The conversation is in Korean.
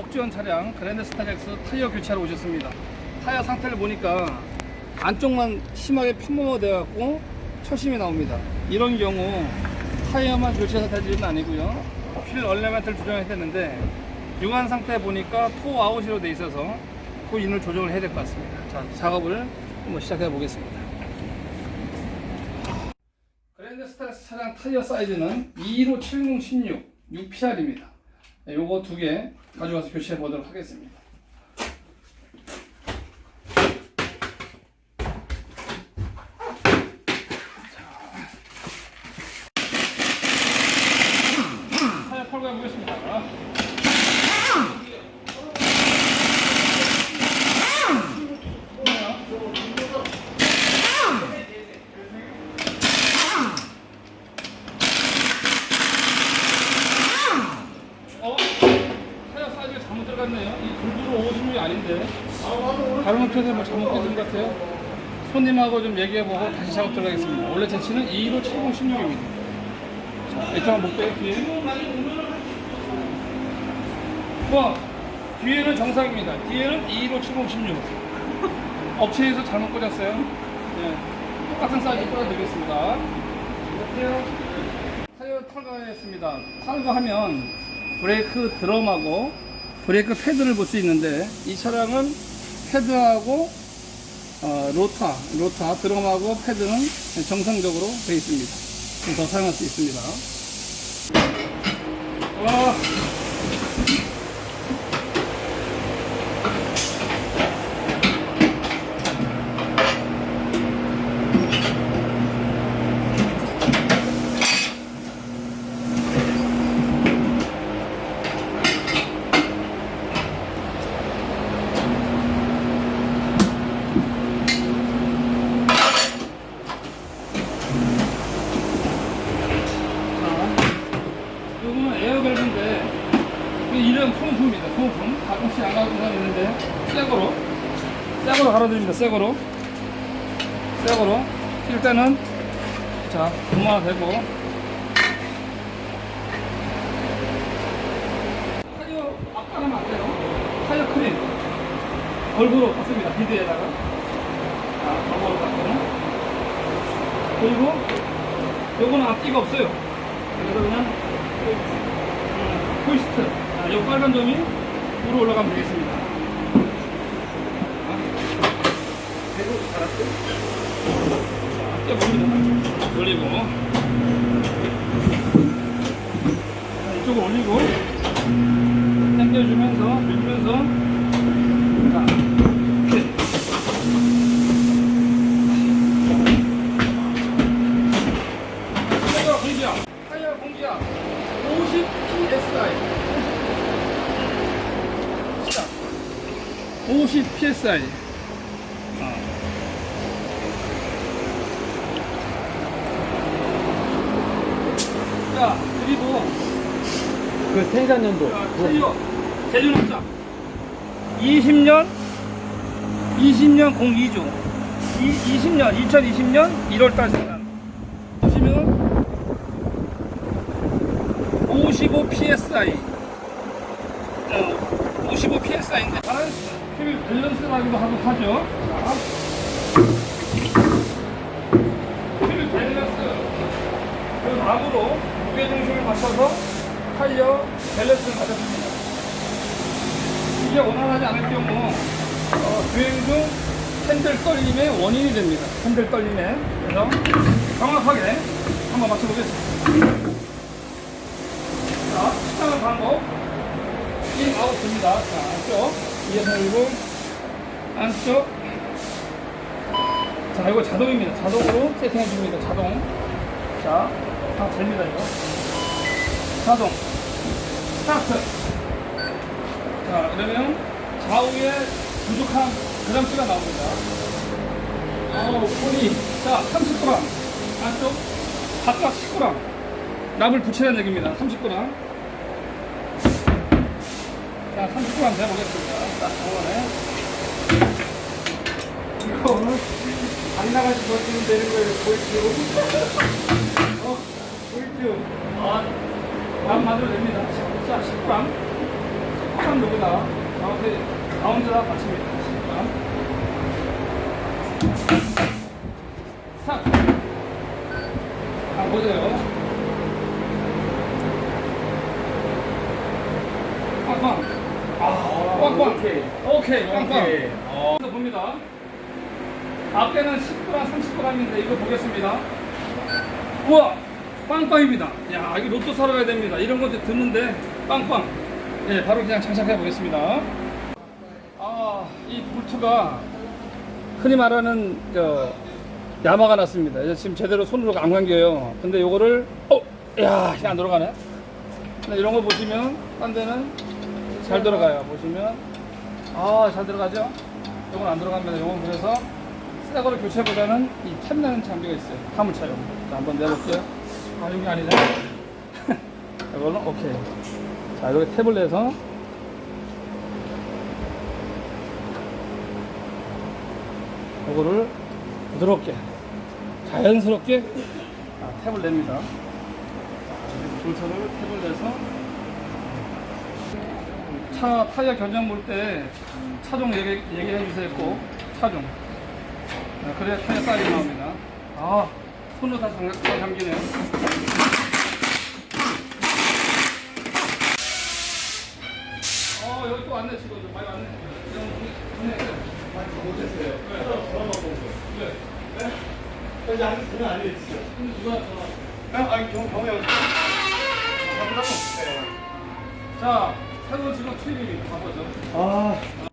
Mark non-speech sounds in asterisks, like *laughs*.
복지원 차량 그랜드 스타렉스 타이어 교체하러 오셨습니다. 타이어 상태를 보니까 안쪽만 심하게 편모되어 갖고 철심이 나옵니다. 이런 경우 타이어만 교체해서 될 일은 아니고요. 휠 얼레멘트를 조정해야 되는데 유한 상태 보니까 토 아웃으로 돼 있어서 그 인을 조정을 해야 될 것 같습니다. 자, 작업을 한번 시작해 보겠습니다. 그랜드 스타렉스 차량 타이어 사이즈는 2157016 6PR입니다. 요거 두 개 가져가서 교체해 보도록 하겠습니다. 자, 털고 해보겠습니다. 어? 타이어 들어갔네요. 이 굴구로 56이 아닌데. 다른 업체에서 뭐 잘못 깨진 것 같아요. 손님하고 좀 얘기해보고 다시 작업 들어가겠습니다. 원래 제치는 2157016입니다. 자, 이쪽 한번 볼게요, 뒤에. 와, 뒤에는 정상입니다. 뒤에는 2157016. 업체에서 잘못 꽂았어요. 네. 똑같은 사이즈 꽂아드리겠습니다. 이렇게요. 타이어 탈거했습니다. 탈거하면 브레이크 드럼하고 브레이크 패드를 볼 수 있는데 이 차량은 패드하고 어, 로타, 로타, 드럼하고 패드는 정상적으로 되어 있습니다. 그래서 사용할 수 있습니다. 와. 이거는 에어밸브인데 이 이름 소모품입니다. 소모품. 가끔씩 안 가고 사람 있는데 새거로 새거로 갈아드립니다. 새거로 새거로 일단은 자 분말 되고 타이어 앞가면 안 돼요. 타이어 크림 골고루 받습니다. 비드에다가 자 골고루 받고 그리고 요거는 앞뒤가 없어요. 그래서 그냥 음, 포이스트. 아, 요 빨간 점이 위로 올라가면 되겠습니다. 자, 껴봅니다. 올리고. 자, 이쪽을 올리고. 당겨주면서, 밀면서. 자. 타이어 공기압. 타이어 공기압. 50 psi. 시작. 50 psi. 아. 자, 그리고 그 생산년도. 자, 타이어 제조 날짜 20년 20년 02조. 20년 2020년 1월달 생산. 보시면 55 psi 어, 55 psi인데 바란스 휠 밸런스라기도 하고 하죠 자, 휠 밸런스 그 나무로 무게 중심을 맞춰서 타이어 밸런스를 맞춰줍니다 이게 원활하지 않을 경우 어, 주행 중 핸들 떨림의 원인이 됩니다. 핸들 떨림에 그래서 정확하게 한번 맞춰보겠습니다. 자, 시작하는 방법 인 아웃 됩니다. 자, 안쪽 이어서 열고 안쪽. 자, 이거 자동입니다. 자동으로 세팅해 줍니다. 자동. 자, 다 됩니다 이거. 자동. 스타트. 자, 그러면 좌우에 부족한 그람수가 나옵니다. 어, 폰이 자, 30g 안쪽. 바깥 10g 납을 붙이라는 얘기입니다. 30g 자, 30g 재보겠습니다. 자, 이번에 이거 오늘 안 나가지 버티면 되는 거예요. 보이죠? 어, 보이죠? 아, 납 만들어도 됩니다. 자, 10g 한 여기다 가운데 가운데다 받칩니다. 싹. 아 보세요. 빵빵. 아, 빵빵. 오케이. 오케이, 빵빵. 오케이. 어. 그래서 봅니다. 앞에는 10g, 30g인데 이거 보겠습니다. 우와! 빵빵입니다. 야, 이거 로또 사러 가야 됩니다. 이런 것도 듣는데 빵빵. 예, 바로 그냥 장착해 보겠습니다. 아, 이 볼트가 흔히 말하는 저 야마가 났습니다. 지금 제대로 손으로 안 감겨요. 근데 요거를 어, 야, 안 들어가네. 근데 이런 거 보시면 딴 데는 잘 들어가요. 보시면 아, 잘 들어가죠? 요건 안 들어갑니다. 요건 그래서 새 거를 교체보다는 이 템나는 장비가 있어요. 화물차용. 자, 한번 내볼게요. 아, 여기 아니네. *laughs* 이거는 오케이. 자, 이렇게 탭을 내서 요거를 부드럽게, 자연스럽게 아, 탭을 냅니다. 줄서를 탭을 내서 차 타이어 견적 볼때 차종 얘기, 얘기해 주세요 꼭 차종 아, 그래야 타이어 사이즈 나옵니다 아 손으로 다 잠기네요 어 여기 또 왔네 지금 많이 왔네 많이 못했어요 네. 네? 여기 안, 그냥 안 해주시죠. 근데 누가 전화 아니, 경, 경우 형. 자 새로운 지금 투입입니다 봐보죠. 아,